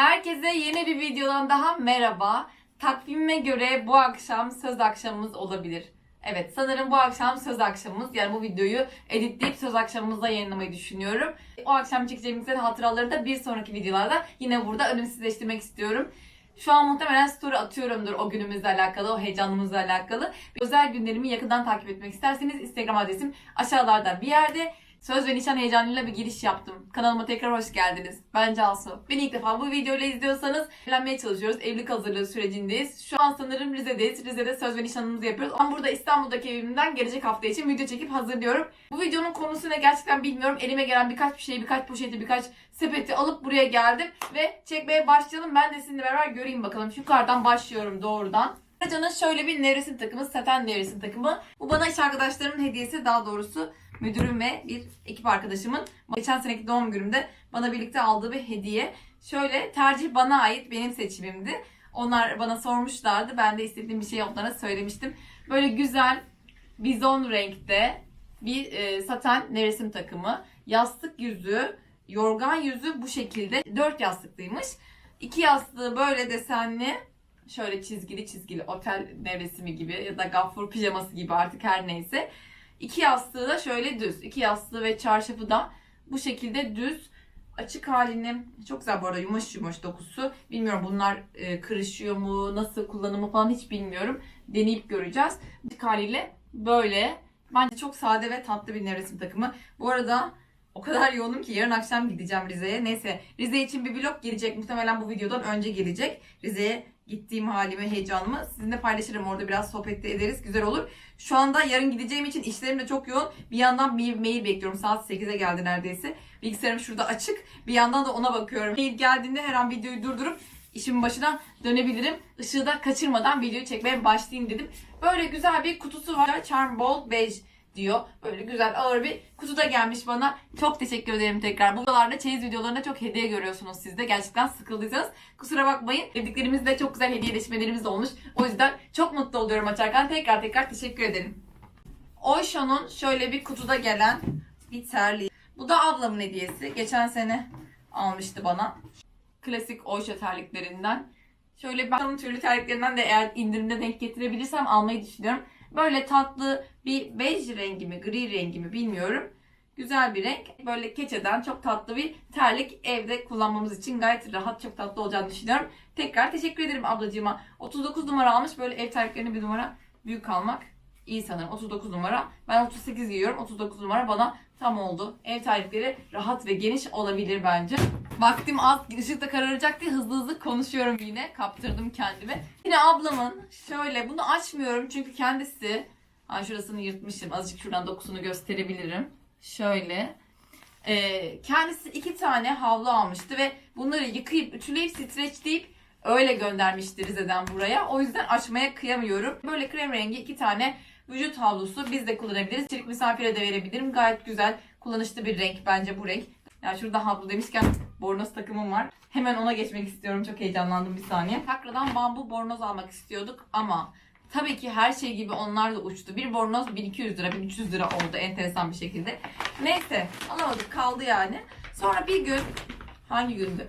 Herkese yeni bir videodan daha merhaba. Takvime göre bu akşam söz akşamımız olabilir. Evet sanırım bu akşam söz akşamımız. Yani bu videoyu editleyip söz akşamımızda yayınlamayı düşünüyorum. O akşam çekeceğimiz hatıraları da bir sonraki videolarda yine burada ölümsüzleştirmek istiyorum. Şu an muhtemelen story atıyorumdur o günümüzle alakalı, o heyecanımızla alakalı. Özel günlerimi yakından takip etmek isterseniz Instagram adresim aşağılarda bir yerde. Söz ve nişan heyecanıyla bir giriş yaptım. Kanalıma tekrar hoş geldiniz. Ben Cansu. Beni ilk defa bu videoyla izliyorsanız evlenmeye çalışıyoruz. Evlilik hazırlığı sürecindeyiz. Şu an sanırım Rize'deyiz. Rize'de söz ve nişanımızı yapıyoruz. Ben burada İstanbul'daki evimden gelecek hafta için video çekip hazırlıyorum. Bu videonun konusu ne gerçekten bilmiyorum. Elime gelen birkaç bir şeyi, birkaç poşeti, birkaç sepeti alıp buraya geldim. Ve çekmeye başlayalım. Ben de sizinle beraber göreyim bakalım. Yukarıdan başlıyorum doğrudan. Ayrıca şöyle bir nevresim takımı, saten nevresim takımı. Bu bana iş arkadaşlarımın hediyesi daha doğrusu müdürüm ve bir ekip arkadaşımın geçen seneki doğum günümde bana birlikte aldığı bir hediye. Şöyle tercih bana ait benim seçimimdi. Onlar bana sormuşlardı. Ben de istediğim bir şey onlara söylemiştim. Böyle güzel bizon renkte bir e, saten nevresim takımı. Yastık yüzü, yorgan yüzü bu şekilde. Dört yastıklıymış. İki yastığı böyle desenli şöyle çizgili çizgili otel nevresimi gibi ya da gaffur pijaması gibi artık her neyse. İki yastığı da şöyle düz. İki yastığı ve çarşafı da bu şekilde düz. Açık halini çok güzel bu arada yumuş yumuş dokusu. Bilmiyorum bunlar e, kırışıyor mu, nasıl kullanımı falan hiç bilmiyorum. Deneyip göreceğiz. Açık haliyle böyle. Bence çok sade ve tatlı bir nevresim takımı. Bu arada o kadar yoğunum ki yarın akşam gideceğim Rize'ye. Neyse Rize için bir vlog gelecek. Muhtemelen bu videodan önce gelecek. Rize'ye gittiğim halimi, heyecanımı sizinle paylaşırım. Orada biraz sohbet de ederiz. Güzel olur. Şu anda yarın gideceğim için işlerim de çok yoğun. Bir yandan bir mail bekliyorum. Saat 8'e geldi neredeyse. Bilgisayarım şurada açık. Bir yandan da ona bakıyorum. Mail geldiğinde her an videoyu durdurup işimin başına dönebilirim. Işığı da kaçırmadan videoyu çekmeye başlayayım dedim. Böyle güzel bir kutusu var. Charm Bold Beige diyor. Böyle güzel ağır bir kutuda gelmiş bana. Çok teşekkür ederim tekrar. Bu videolarda çeyiz videolarında çok hediye görüyorsunuz siz de. Gerçekten sıkıldıysanız kusura bakmayın. Evliliklerimizde çok güzel hediyeleşmelerimiz de olmuş. O yüzden çok mutlu oluyorum açarken. Tekrar tekrar teşekkür ederim. Oysho'nun şöyle bir kutuda gelen bir terliği. Bu da ablamın hediyesi. Geçen sene almıştı bana. Klasik Oysho terliklerinden. Şöyle ben onun türlü terliklerinden de eğer indirimde denk getirebilirsem almayı düşünüyorum. Böyle tatlı bir bej rengi mi, gri rengi mi bilmiyorum. Güzel bir renk. Böyle keçeden çok tatlı bir terlik evde kullanmamız için gayet rahat, çok tatlı olacağını düşünüyorum. Tekrar teşekkür ederim ablacığıma. 39 numara almış. Böyle ev terliklerini bir numara büyük almak iyi sanırım. 39 numara. Ben 38 giyiyorum. 39 numara bana tam oldu. Ev terlikleri rahat ve geniş olabilir bence. Vaktim az, ışık da kararacak diye hızlı hızlı konuşuyorum yine. Kaptırdım kendimi. Yine ablamın şöyle bunu açmıyorum çünkü kendisi Ha şurasını yırtmışım. Azıcık şuradan dokusunu gösterebilirim. Şöyle. Ee, kendisi iki tane havlu almıştı ve bunları yıkayıp, ütüleyip, streçleyip öyle göndermişti Rize'den buraya. O yüzden açmaya kıyamıyorum. Böyle krem rengi iki tane vücut havlusu biz de kullanabiliriz. Çelik misafire de verebilirim. Gayet güzel, kullanışlı bir renk bence bu renk. Yani şurada havlu demişken bornoz takımım var. Hemen ona geçmek istiyorum. Çok heyecanlandım bir saniye. Takra'dan bambu bornoz almak istiyorduk ama tabii ki her şey gibi onlar da uçtu. Bir bornoz 1200 lira, 1300 lira oldu enteresan bir şekilde. Neyse alamadık kaldı yani. Sonra bir gün hangi gündü?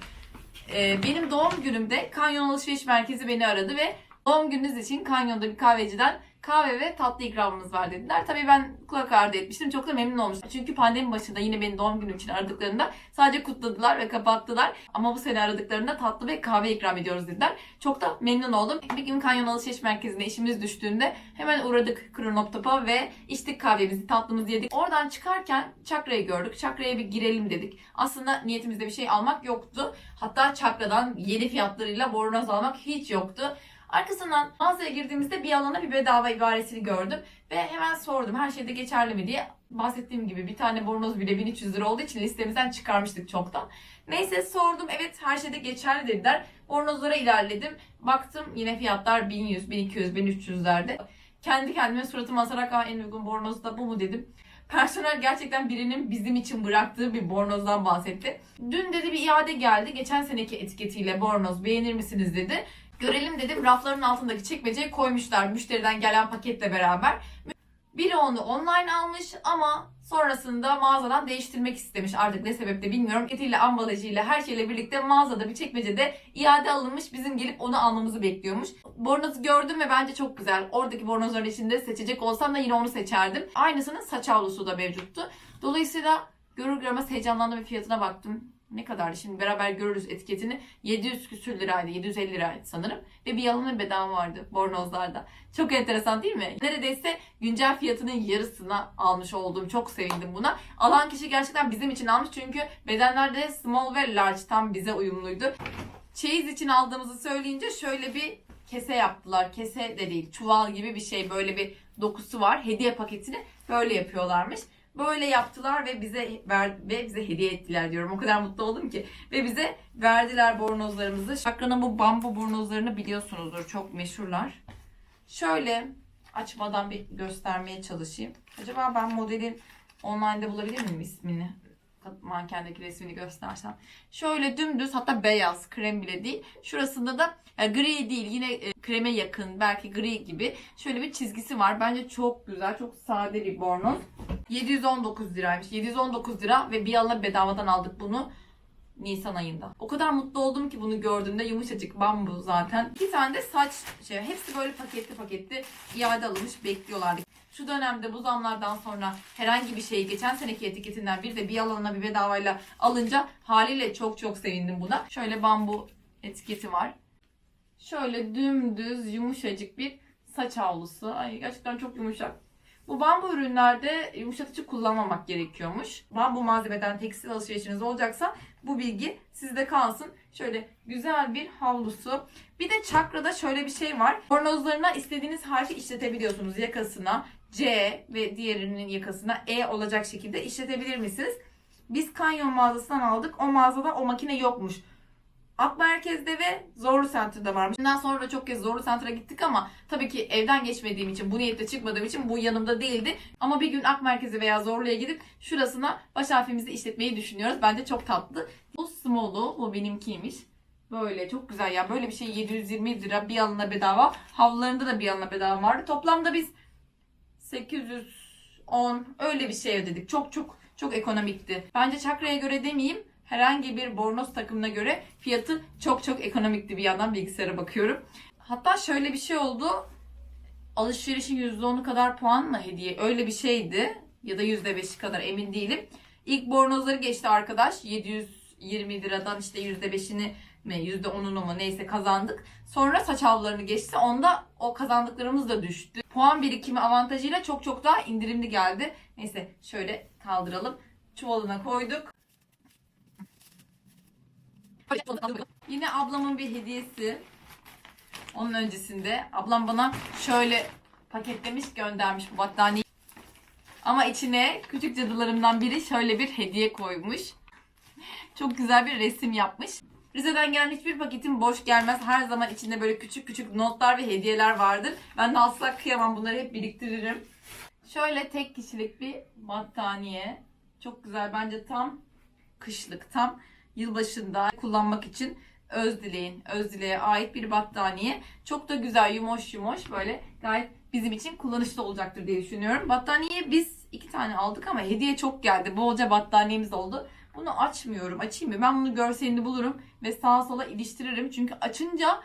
Ee, benim doğum günümde Kanyon Alışveriş Merkezi beni aradı ve doğum gününüz için Kanyon'da bir kahveciden kahve ve tatlı ikramımız var dediler. Tabii ben kulak ardı etmiştim. Çok da memnun olmuştum. Çünkü pandemi başında yine benim doğum günüm için aradıklarında sadece kutladılar ve kapattılar. Ama bu sene aradıklarında tatlı ve kahve ikram ediyoruz dediler. Çok da memnun oldum. Bir gün Kanyon Alışveriş Merkezi'ne işimiz düştüğünde hemen uğradık Kronoptop'a ve içtik kahvemizi, tatlımızı yedik. Oradan çıkarken Çakra'yı gördük. Çakra'ya bir girelim dedik. Aslında niyetimizde bir şey almak yoktu. Hatta Çakra'dan yeni fiyatlarıyla bornoz almak hiç yoktu. Arkasından mağazaya girdiğimizde bir alana bir bedava ibaresini gördüm ve hemen sordum her şeyde geçerli mi diye. Bahsettiğim gibi bir tane bornoz bile 1300 lira olduğu için listemizden çıkarmıştık çoktan. Neyse sordum evet her şeyde geçerli dediler. Bornozlara ilerledim. Baktım yine fiyatlar 1100, 1200, 1300'lerde. Kendi kendime suratıma asarak "Aa, en uygun bornoz da bu mu dedim. Personel gerçekten birinin bizim için bıraktığı bir bornozdan bahsetti. Dün dedi bir iade geldi. Geçen seneki etiketiyle bornoz beğenir misiniz dedi. Görelim dedim. Rafların altındaki çekmeceye koymuşlar müşteriden gelen paketle beraber. Biri onu online almış ama sonrasında mağazadan değiştirmek istemiş. Artık ne sebeple bilmiyorum. Etiyle, ambalajıyla, her şeyle birlikte mağazada bir çekmecede iade alınmış. Bizim gelip onu almamızı bekliyormuş. Bornozu gördüm ve bence çok güzel. Oradaki bornozların içinde seçecek olsam da yine onu seçerdim. Aynısının saç havlusu da mevcuttu. Dolayısıyla görür görmez heyecanlandım ve fiyatına baktım. Ne kadardı şimdi beraber görürüz etiketini. 700 küsür liraydı. 750 liraydı sanırım. Ve bir yalanın bedava vardı bornozlarda. Çok enteresan değil mi? Neredeyse güncel fiyatının yarısına almış olduğum çok sevindim buna. Alan kişi gerçekten bizim için almış çünkü bedenlerde small ve large tam bize uyumluydu. Çeyiz için aldığımızı söyleyince şöyle bir kese yaptılar. Kese de değil çuval gibi bir şey böyle bir dokusu var. Hediye paketini böyle yapıyorlarmış. Böyle yaptılar ve bize ver ve bize hediye ettiler diyorum. O kadar mutlu oldum ki. Ve bize verdiler bornozlarımızı. Şakra'nın bu bambu bornozlarını biliyorsunuzdur. Çok meşhurlar. Şöyle açmadan bir göstermeye çalışayım. Acaba ben modelin online'da bulabilir miyim ismini? Mankendeki resmini göstersem. Şöyle dümdüz hatta beyaz krem bile değil. Şurasında da e, gri değil yine e, kreme yakın belki gri gibi şöyle bir çizgisi var. Bence çok güzel çok sade bir bornoz. 719 liraymış. 719 lira ve bir alana bedavadan aldık bunu. Nisan ayında. O kadar mutlu oldum ki bunu gördüğümde yumuşacık bambu zaten. Bir tane de saç şey hepsi böyle paketli paketli iade alınmış bekliyorlardı. Şu dönemde bu zamlardan sonra herhangi bir şeyi geçen seneki etiketinden bir de bir alana bir bedavayla alınca haliyle çok çok sevindim buna. Şöyle bambu etiketi var. Şöyle dümdüz yumuşacık bir saç havlusu. Ay gerçekten çok yumuşak. Bu bambu ürünlerde yumuşatıcı kullanmamak gerekiyormuş. Bambu malzemeden tekstil alışverişiniz olacaksa bu bilgi sizde kalsın. Şöyle güzel bir havlusu. Bir de çakrada şöyle bir şey var. Bornozlarına istediğiniz harfi işletebiliyorsunuz. Yakasına C ve diğerinin yakasına E olacak şekilde işletebilir misiniz? Biz Kanyon mağazasından aldık. O mağazada o makine yokmuş. Ak Merkez'de ve Zorlu Center'da varmış. Bundan sonra çok kez Zorlu Center'a gittik ama tabii ki evden geçmediğim için, bu niyetle çıkmadığım için bu yanımda değildi. Ama bir gün Ak Merkez'e veya Zorlu'ya gidip şurasına baş harfimizi işletmeyi düşünüyoruz. Bence çok tatlı. Bu small'u, bu benimkiymiş. Böyle çok güzel ya. Böyle bir şey 720 lira bir alına bedava. Havlularında da bir alına bedava vardı. Toplamda biz 810 öyle bir şey ödedik. Çok çok çok ekonomikti. Bence çakraya göre demeyeyim herhangi bir bornoz takımına göre fiyatı çok çok ekonomikti bir yandan bilgisayara bakıyorum. Hatta şöyle bir şey oldu. Alışverişin %10'u kadar puanla hediye öyle bir şeydi. Ya da %5'i kadar emin değilim. İlk bornozları geçti arkadaş. 720 liradan işte %5'ini mi %10'unu mu neyse kazandık. Sonra saç havlularını geçti. Onda o kazandıklarımız da düştü. Puan birikimi avantajıyla çok çok daha indirimli geldi. Neyse şöyle kaldıralım. Çuvalına koyduk. Yine ablamın bir hediyesi. Onun öncesinde ablam bana şöyle paketlemiş göndermiş bu battaniyeyi. Ama içine küçük cadılarımdan biri şöyle bir hediye koymuş. Çok güzel bir resim yapmış. Rize'den gelen hiçbir paketim boş gelmez. Her zaman içinde böyle küçük küçük notlar ve hediyeler vardır. Ben de asla kıyamam bunları hep biriktiririm. Şöyle tek kişilik bir battaniye. Çok güzel bence tam kışlık tam yılbaşında kullanmak için Özdileğin, Özdileğe ait bir battaniye. Çok da güzel yumuş yumuş böyle gayet bizim için kullanışlı olacaktır diye düşünüyorum. Battaniye biz iki tane aldık ama hediye çok geldi. Bolca battaniyemiz oldu. Bunu açmıyorum. Açayım mı? Ben bunu görselini bulurum ve sağa sola iliştiririm. Çünkü açınca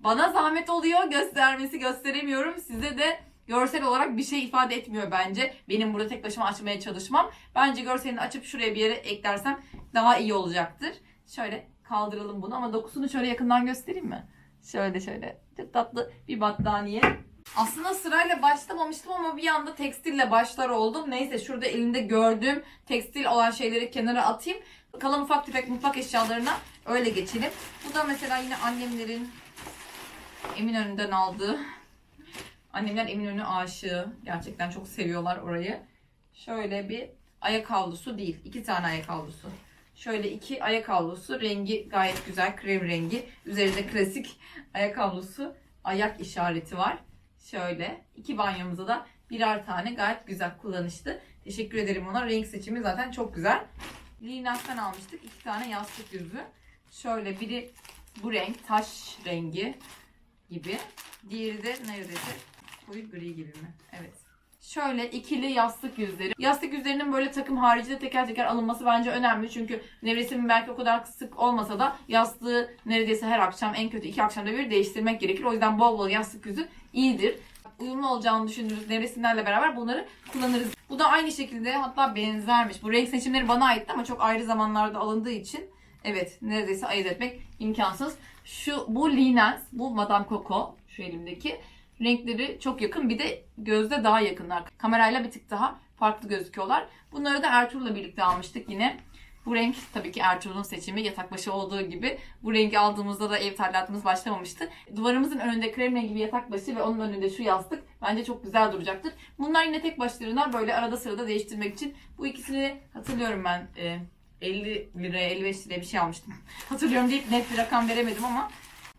bana zahmet oluyor. Göstermesi gösteremiyorum. Size de görsel olarak bir şey ifade etmiyor bence. Benim burada tek başıma açmaya çalışmam. Bence görselini açıp şuraya bir yere eklersem daha iyi olacaktır. Şöyle kaldıralım bunu ama dokusunu şöyle yakından göstereyim mi? Şöyle şöyle. Çok tatlı bir battaniye. Aslında sırayla başlamamıştım ama bir anda tekstille başlar oldum. Neyse şurada elimde gördüğüm tekstil olan şeyleri kenara atayım. Kalan ufak tefek mutfak eşyalarına öyle geçelim. Bu da mesela yine annemlerin Eminönü'nden aldığı. Annemler Eminönü aşığı. Gerçekten çok seviyorlar orayı. Şöyle bir ayak havlusu değil. iki tane ayak havlusu. Şöyle iki ayak havlusu. Rengi gayet güzel. Krem rengi. Üzerinde klasik ayak havlusu. Ayak işareti var. Şöyle. iki banyomuza da birer tane gayet güzel kullanışlı. Teşekkür ederim ona. Renk seçimi zaten çok güzel. Linas'tan almıştık. iki tane yastık yüzü. Şöyle biri bu renk. Taş rengi gibi. Diğeri de neredeyse koyu gri gibi mi? Evet. Şöyle ikili yastık yüzleri. Yastık yüzlerinin böyle takım haricinde teker teker alınması bence önemli. Çünkü nevresimin belki o kadar sık olmasa da yastığı neredeyse her akşam en kötü iki akşamda bir değiştirmek gerekir. O yüzden bol bol yastık yüzü iyidir. Uyumlu olacağını düşündüğümüz nevresimlerle beraber bunları kullanırız. Bu da aynı şekilde hatta benzermiş. Bu renk seçimleri bana aitti ama çok ayrı zamanlarda alındığı için evet neredeyse ayırt etmek imkansız. Şu bu Linens, bu Madame Coco şu elimdeki. Renkleri çok yakın bir de gözde daha yakınlar. Kamerayla bir tık daha farklı gözüküyorlar. Bunları da Ertuğrul'la birlikte almıştık yine. Bu renk tabii ki Ertuğrul'un seçimi yatak başı olduğu gibi. Bu rengi aldığımızda da ev tadilatımız başlamamıştı. Duvarımızın önünde krem rengi bir yatak başı ve onun önünde şu yastık bence çok güzel duracaktır. Bunlar yine tek başlarına böyle arada sırada değiştirmek için. Bu ikisini hatırlıyorum ben e, 50 liraya 55 liraya bir şey almıştım. hatırlıyorum deyip net bir rakam veremedim ama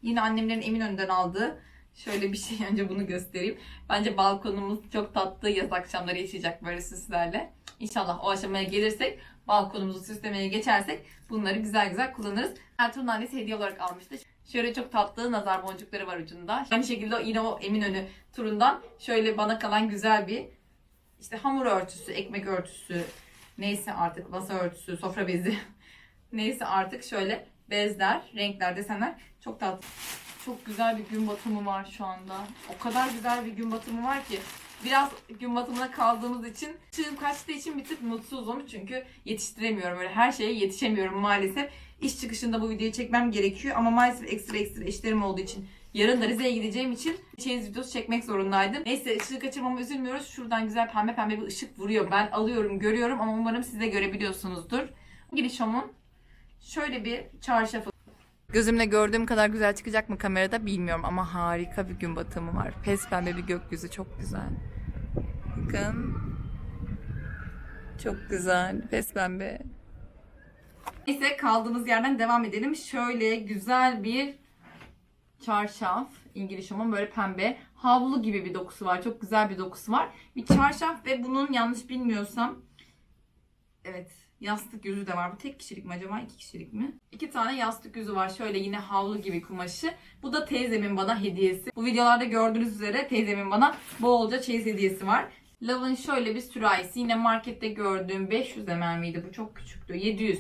yine annemlerin Eminönü'nden aldığı Şöyle bir şey önce bunu göstereyim. Bence balkonumuz çok tatlı yaz akşamları yaşayacak böyle süslerle. İnşallah o aşamaya gelirsek, balkonumuzu süslemeye geçersek bunları güzel güzel kullanırız. Ertuğrul'un annesi hediye olarak almıştı. Şöyle çok tatlı nazar boncukları var ucunda. Aynı şekilde yine o Eminönü turundan şöyle bana kalan güzel bir işte hamur örtüsü, ekmek örtüsü, neyse artık masa örtüsü, sofra bezi neyse artık şöyle bezler, renkler, desenler çok tatlı. Çok güzel bir gün batımı var şu anda. O kadar güzel bir gün batımı var ki. Biraz gün batımına kaldığımız için, ışığım kaçtığı için bir tık mutsuzum. Çünkü yetiştiremiyorum. Öyle her şeye yetişemiyorum maalesef. İş çıkışında bu videoyu çekmem gerekiyor. Ama maalesef ekstra ekstra işlerim olduğu için Yarın da Rize'ye gideceğim için çeyiz videosu çekmek zorundaydım. Neyse ışığı kaçırmama üzülmüyoruz. Şuradan güzel pembe pembe bir ışık vuruyor. Ben alıyorum, görüyorum ama umarım siz de görebiliyorsunuzdur. Girişomun şöyle bir çarşafı Gözümle gördüğüm kadar güzel çıkacak mı kamerada bilmiyorum ama harika bir gün batımı var. Pes pembe bir gökyüzü çok güzel. Bakın. Çok güzel. Pes pembe. Neyse kaldığımız yerden devam edelim. Şöyle güzel bir çarşaf. İngiliz şamon böyle pembe. Havlu gibi bir dokusu var. Çok güzel bir dokusu var. Bir çarşaf ve bunun yanlış bilmiyorsam evet yastık yüzü de var. Bu tek kişilik mi acaba? iki kişilik mi? İki tane yastık yüzü var. Şöyle yine havlu gibi kumaşı. Bu da teyzemin bana hediyesi. Bu videolarda gördüğünüz üzere teyzemin bana bolca çeyiz hediyesi var. Love'ın şöyle bir sürahisi. Yine markette gördüğüm 500 ml miydi? Bu çok küçüktü. 700.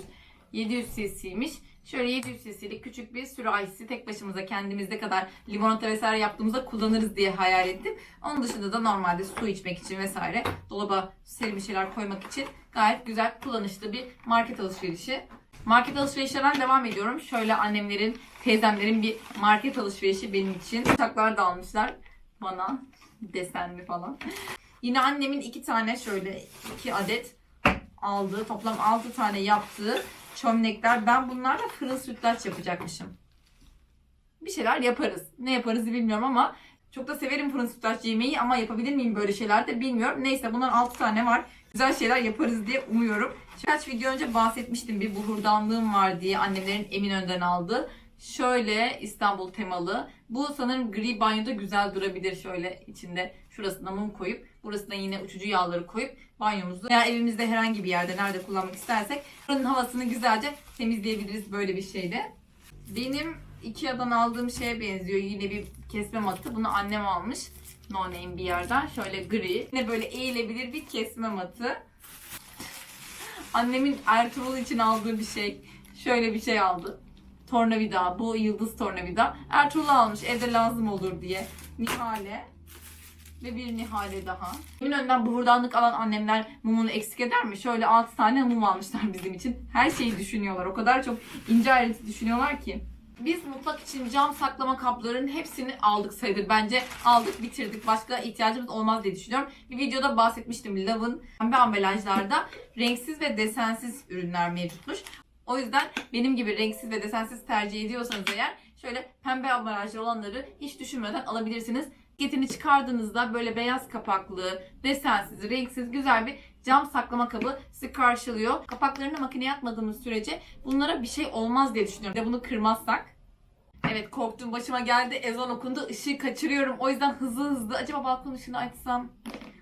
700 cc'ymiş. Şöyle 700 cc'lik küçük bir sürahisi tek başımıza kendimizde kadar limonata vesaire yaptığımızda kullanırız diye hayal ettim. Onun dışında da normalde su içmek için vesaire dolaba serin bir şeyler koymak için gayet güzel kullanışlı bir market alışverişi. Market alışverişlerden devam ediyorum. Şöyle annemlerin, teyzemlerin bir market alışverişi benim için. Uçaklar da almışlar bana. Desenli falan. Yine annemin iki tane şöyle iki adet aldığı, toplam 6 tane yaptığı çömlekler. Ben bunlarla fırın sütlaç yapacakmışım. Bir şeyler yaparız. Ne yaparız bilmiyorum ama çok da severim fırın sütlaç yemeği ama yapabilir miyim böyle şeyler de bilmiyorum. Neyse bunlar 6 tane var. Güzel şeyler yaparız diye umuyorum. Birkaç video önce bahsetmiştim bir bulurdanlığım var diye annemlerin Eminönü'nden aldığı. Şöyle İstanbul temalı. Bu sanırım gri banyoda güzel durabilir şöyle içinde şurasına mum koyup burasına yine uçucu yağları koyup banyomuzu veya evimizde herhangi bir yerde nerede kullanmak istersek buranın havasını güzelce temizleyebiliriz böyle bir şeyle. Benim Ikea'dan aldığım şeye benziyor. Yine bir kesme matı. Bunu annem almış. No name bir yerden. Şöyle gri. Yine böyle eğilebilir bir kesme matı. Annemin Ertuğrul için aldığı bir şey. Şöyle bir şey aldı. Tornavida. Bu yıldız tornavida. Ertuğrul almış. Evde lazım olur diye. Nihale. Ve bir Nihale daha. Eminönü'nden buhurdanlık alan annemler mumunu eksik eder mi? Şöyle 6 tane mum almışlar bizim için. Her şeyi düşünüyorlar. O kadar çok ince ayrıntı düşünüyorlar ki. Biz mutfak için cam saklama kaplarının hepsini aldık sayılır. Bence aldık bitirdik. Başka ihtiyacımız olmaz diye düşünüyorum. Bir videoda bahsetmiştim. Love'ın pembe ambalajlarda renksiz ve desensiz ürünler mevcutmuş. O yüzden benim gibi renksiz ve desensiz tercih ediyorsanız eğer şöyle pembe ambalajlı olanları hiç düşünmeden alabilirsiniz. Paketini çıkardığınızda böyle beyaz kapaklı, desensiz, renksiz güzel bir cam saklama kabı sizi karşılıyor. Kapaklarını makineye atmadığımız sürece bunlara bir şey olmaz diye düşünüyorum. Ve bunu kırmazsak. Evet korktuğum başıma geldi. Ezan okundu. Işığı kaçırıyorum. O yüzden hızlı hızlı. Acaba balkon ışığını açsam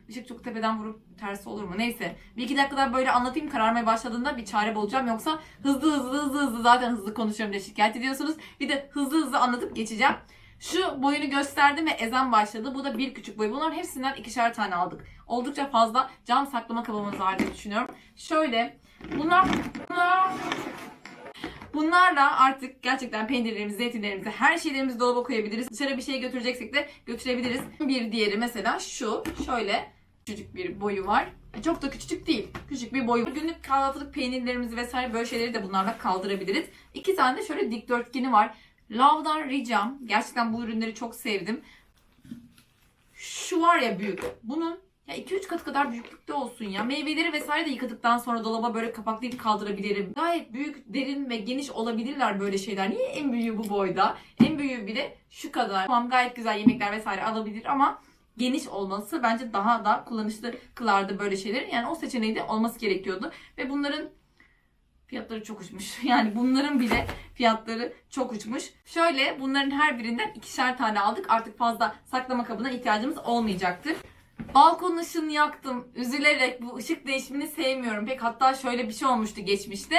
ışık çok tepeden vurup tersi olur mu? Neyse. Bir iki dakikada böyle anlatayım. Kararmaya başladığında bir çare bulacağım. Yoksa hızlı hızlı hızlı hızlı zaten hızlı konuşuyorum diye şikayet ediyorsunuz. Bir de hızlı hızlı anlatıp geçeceğim. Şu boyunu gösterdim ve ezan başladı. Bu da bir küçük boy. Bunların hepsinden ikişer tane aldık. Oldukça fazla cam saklama kabımız var diye düşünüyorum. Şöyle bunlar, bunlar Bunlarla artık gerçekten peynirlerimizi, zeytinlerimizi, her şeylerimizi dolaba koyabiliriz. Dışarı bir şey götüreceksek de götürebiliriz. Bir diğeri mesela şu. Şöyle küçücük bir boyu var. Çok da küçücük değil. Küçük bir boyu. Günlük kahvaltılık peynirlerimizi vesaire böyle şeyleri de bunlarla kaldırabiliriz. İki tane de şöyle dikdörtgeni var. Love'dan ricam. Gerçekten bu ürünleri çok sevdim. Şu var ya büyük. Bunun ya 2-3 katı kadar büyüklükte olsun ya. Meyveleri vesaire de yıkadıktan sonra dolaba böyle kapaklayıp kaldırabilirim. Gayet büyük, derin ve geniş olabilirler böyle şeyler. Niye en büyüğü bu boyda? En büyüğü bile şu kadar. Tamam gayet güzel yemekler vesaire alabilir ama geniş olması bence daha da kullanışlı kılardı böyle şeylerin. Yani o seçeneği de olması gerekiyordu. Ve bunların fiyatları çok uçmuş. Yani bunların bile fiyatları çok uçmuş. Şöyle bunların her birinden ikişer tane aldık. Artık fazla saklama kabına ihtiyacımız olmayacaktır. Balkon ışığını yaktım. Üzülerek bu ışık değişimini sevmiyorum. Pek hatta şöyle bir şey olmuştu geçmişte.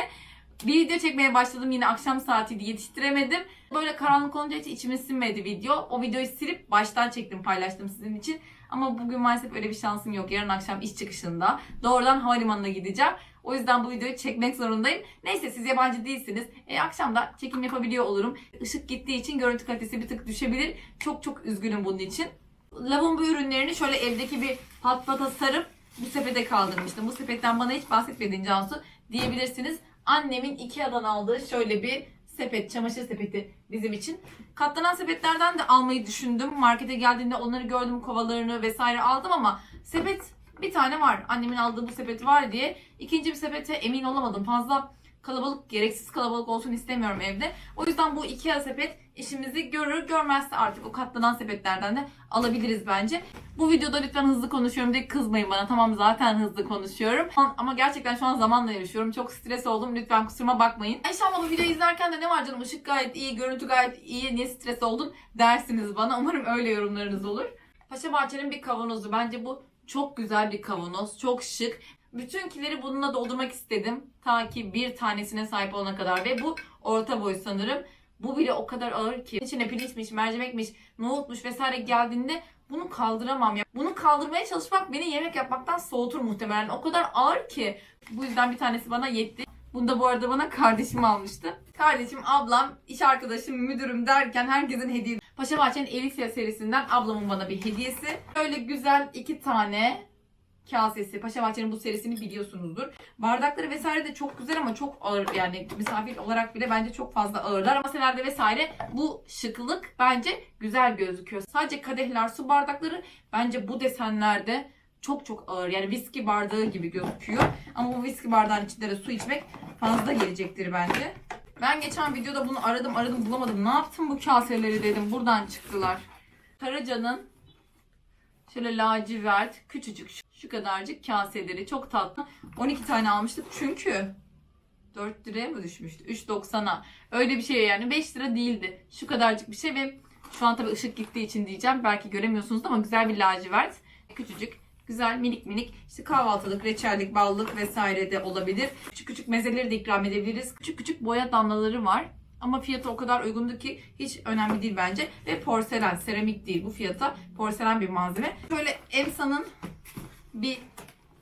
Bir video çekmeye başladım yine akşam saatiydi yetiştiremedim. Böyle karanlık olunca hiç içime sinmedi video. O videoyu silip baştan çektim paylaştım sizin için. Ama bugün maalesef öyle bir şansım yok. Yarın akşam iş çıkışında doğrudan havalimanına gideceğim. O yüzden bu videoyu çekmek zorundayım. Neyse siz yabancı değilsiniz. E, akşam da çekim yapabiliyor olurum. Işık gittiği için görüntü kalitesi bir tık düşebilir. Çok çok üzgünüm bunun için. Lavabo ürünlerini şöyle evdeki bir pat pata sarıp bu sepete kaldırmıştım. Bu sepetten bana hiç bahsetmedin Cansu diyebilirsiniz. Annemin Ikea'dan aldığı şöyle bir sepet, çamaşır sepeti bizim için. Katlanan sepetlerden de almayı düşündüm. Markete geldiğinde onları gördüm, kovalarını vesaire aldım ama sepet bir tane var. Annemin aldığı bu sepet var diye. İkinci bir sepete emin olamadım. Fazla kalabalık, gereksiz kalabalık olsun istemiyorum evde. O yüzden bu Ikea sepet işimizi görür. Görmezse artık o katlanan sepetlerden de alabiliriz bence. Bu videoda lütfen hızlı konuşuyorum diye kızmayın bana. Tamam zaten hızlı konuşuyorum. Ama gerçekten şu an zamanla yarışıyorum. Çok stres oldum. Lütfen kusuruma bakmayın. İnşallah bu videoyu izlerken de ne var canım ışık gayet iyi, görüntü gayet iyi. Niye stres oldun dersiniz bana. Umarım öyle yorumlarınız olur. Paşa Bahçe'nin bir kavanozu. Bence bu çok güzel bir kavanoz. Çok şık. Bütün kileri bununla doldurmak istedim. Ta ki bir tanesine sahip olana kadar. Ve bu orta boy sanırım. Bu bile o kadar ağır ki. İçine pirinçmiş, mercimekmiş, nohutmuş vesaire geldiğinde bunu kaldıramam ya. Bunu kaldırmaya çalışmak beni yemek yapmaktan soğutur muhtemelen. O kadar ağır ki. Bu yüzden bir tanesi bana yetti. Bunu da bu arada bana kardeşim almıştı. Kardeşim, ablam, iş arkadaşım, müdürüm derken herkesin hediye. Paşa Bahçe'nin Elixir serisinden ablamın bana bir hediyesi. Böyle güzel iki tane kasesi. Paşa Bahçe'nin bu serisini biliyorsunuzdur. Bardakları vesaire de çok güzel ama çok ağır yani misafir olarak bile bence çok fazla ağırlar. Maselerde vesaire bu şıklık bence güzel gözüküyor. Sadece kadehler, su bardakları bence bu desenlerde çok çok ağır. Yani viski bardağı gibi gözüküyor. Ama bu viski bardağın içinde de su içmek fazla gelecektir bence. Ben geçen videoda bunu aradım aradım bulamadım. Ne yaptım bu kaseleri dedim. Buradan çıktılar. Karaca'nın şöyle lacivert küçücük şu- kadarcık kaseleri çok tatlı. 12 tane almıştık çünkü 4 liraya mı düşmüştü? 3.90'a. Öyle bir şey yani 5 lira değildi. Şu kadarcık bir şey ve şu an tabii ışık gittiği için diyeceğim. Belki göremiyorsunuz ama güzel bir lacivert. Küçücük güzel minik minik işte kahvaltılık, reçellik, ballık vesaire de olabilir. Küçük küçük mezeleri de ikram edebiliriz. Küçük küçük boya damlaları var. Ama fiyatı o kadar uygundu ki hiç önemli değil bence. Ve porselen, seramik değil bu fiyata. Porselen bir malzeme. Böyle Emsa'nın bir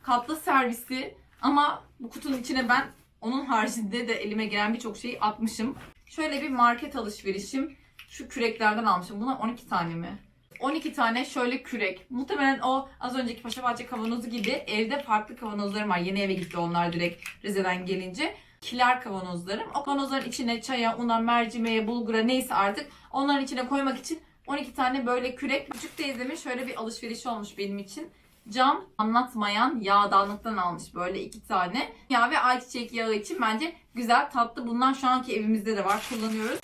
katlı servisi ama bu kutunun içine ben onun haricinde de elime gelen birçok şeyi atmışım. Şöyle bir market alışverişim. Şu küreklerden almışım. Bunlar 12 tane mi? 12 tane şöyle kürek. Muhtemelen o az önceki Paşabahçe kavanozu gibi evde farklı kavanozlarım var. Yeni eve gitti onlar direkt Rize'den gelince. Kiler kavanozlarım. O kavanozların içine çaya, una, mercimeğe, bulgura neyse artık onların içine koymak için 12 tane böyle kürek. Küçük teyzemin şöyle bir alışverişi olmuş benim için. Cam anlatmayan yağdanlıktan almış böyle iki tane. Yağ ve ayçiçek yağı için bence güzel tatlı. Bundan şu anki evimizde de var kullanıyoruz.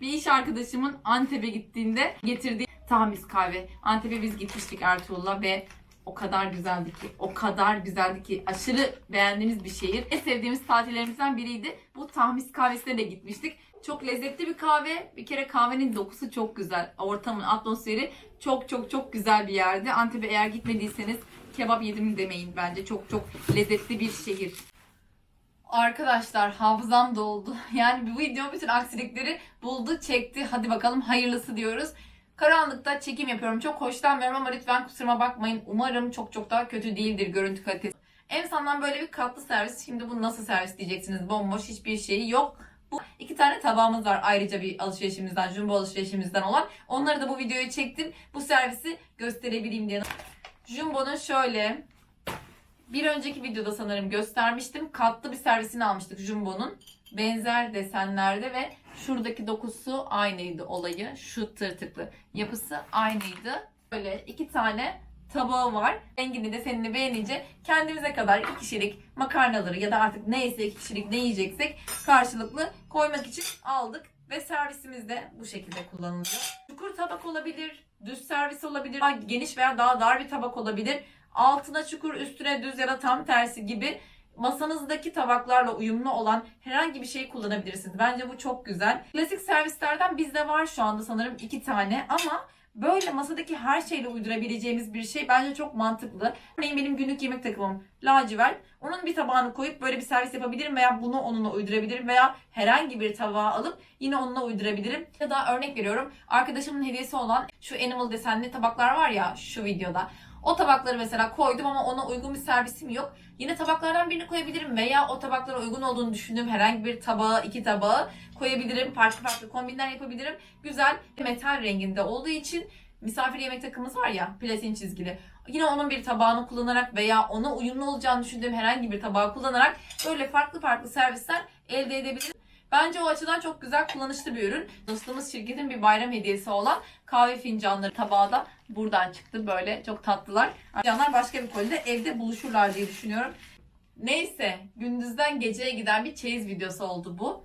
Bir iş arkadaşımın Antep'e gittiğinde getirdiği tahmis kahve. Antep'e biz gitmiştik Ertuğrul'la ve o kadar güzeldi ki, o kadar güzeldi ki aşırı beğendiğimiz bir şehir. En sevdiğimiz tatillerimizden biriydi. Bu tahmis kahvesine de gitmiştik. Çok lezzetli bir kahve. Bir kere kahvenin dokusu çok güzel. Ortamın, atmosferi çok çok çok güzel bir yerdi. Antep'e eğer gitmediyseniz kebap yedim demeyin bence. Çok çok lezzetli bir şehir. Arkadaşlar hafızam doldu. Yani bu video bütün aksilikleri buldu, çekti. Hadi bakalım hayırlısı diyoruz. Karanlıkta çekim yapıyorum. Çok hoşlanmıyorum ama lütfen kusuruma bakmayın. Umarım çok çok daha kötü değildir görüntü kalitesi. En sondan böyle bir katlı servis. Şimdi bu nasıl servis diyeceksiniz. Bomboş hiçbir şeyi yok. Bu iki tane tabağımız var ayrıca bir alışverişimizden, jumbo alışverişimizden olan. Onları da bu videoya çektim. Bu servisi gösterebileyim diye. Jumbo'nun şöyle bir önceki videoda sanırım göstermiştim. Katlı bir servisini almıştık Jumbo'nun. Benzer desenlerde ve şuradaki dokusu aynıydı olayı. Şu tırtıklı yapısı aynıydı. Böyle iki tane tabağı var. Rengini desenini beğenince kendimize kadar iki kişilik makarnaları ya da artık neyse iki kişilik ne yiyeceksek karşılıklı koymak için aldık. Ve servisimiz de bu şekilde kullanılıyor. Çukur tabak olabilir, düz servis olabilir, daha geniş veya daha dar bir tabak olabilir. Altına çukur, üstüne düz ya da tam tersi gibi masanızdaki tabaklarla uyumlu olan herhangi bir şey kullanabilirsiniz. Bence bu çok güzel. Klasik servislerden bizde var şu anda sanırım iki tane ama böyle masadaki her şeyle uydurabileceğimiz bir şey bence çok mantıklı. Örneğin benim günlük yemek takımım lacivert. Onun bir tabağını koyup böyle bir servis yapabilirim veya bunu onunla uydurabilirim veya herhangi bir tabağa alıp yine onunla uydurabilirim. Ya da örnek veriyorum arkadaşımın hediyesi olan şu animal desenli tabaklar var ya şu videoda. O tabakları mesela koydum ama ona uygun bir servisim yok. Yine tabaklardan birini koyabilirim veya o tabaklara uygun olduğunu düşündüğüm herhangi bir tabağı, iki tabağı koyabilirim. Farklı farklı kombinler yapabilirim. Güzel metal renginde olduğu için misafir yemek takımımız var ya platin çizgili. Yine onun bir tabağını kullanarak veya ona uyumlu olacağını düşündüğüm herhangi bir tabağı kullanarak böyle farklı farklı servisler elde edebilirim. Bence o açıdan çok güzel kullanışlı bir ürün. Dostumuz şirketin bir bayram hediyesi olan kahve fincanları tabağı da buradan çıktı. Böyle çok tatlılar. Fincanlar başka bir kolide evde buluşurlar diye düşünüyorum. Neyse gündüzden geceye giden bir çeyiz videosu oldu bu.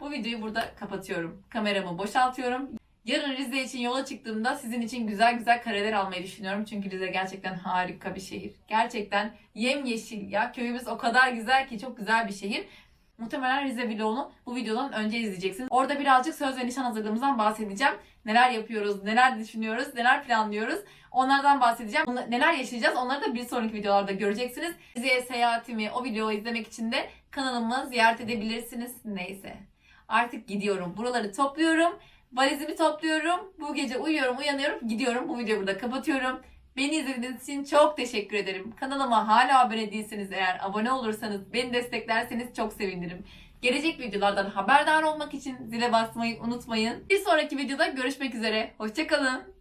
Bu videoyu burada kapatıyorum. Kameramı boşaltıyorum. Yarın Rize için yola çıktığımda sizin için güzel güzel kareler almayı düşünüyorum. Çünkü Rize gerçekten harika bir şehir. Gerçekten yemyeşil ya. Köyümüz o kadar güzel ki çok güzel bir şehir. Muhtemelen Rize vlogunu bu videodan önce izleyeceksiniz. Orada birazcık söz ve nişan hazırlığımızdan bahsedeceğim. Neler yapıyoruz, neler düşünüyoruz, neler planlıyoruz. Onlardan bahsedeceğim. Neler yaşayacağız onları da bir sonraki videolarda göreceksiniz. Rize'ye seyahatimi, o videoyu izlemek için de kanalımı ziyaret edebilirsiniz. Neyse. Artık gidiyorum. Buraları topluyorum. Valizimi topluyorum. Bu gece uyuyorum, uyanıyorum, gidiyorum. Bu videoyu burada kapatıyorum. Beni izlediğiniz için çok teşekkür ederim. Kanalıma hala abone değilseniz eğer abone olursanız, beni desteklerseniz çok sevinirim. Gelecek videolardan haberdar olmak için zile basmayı unutmayın. Bir sonraki videoda görüşmek üzere. Hoşçakalın.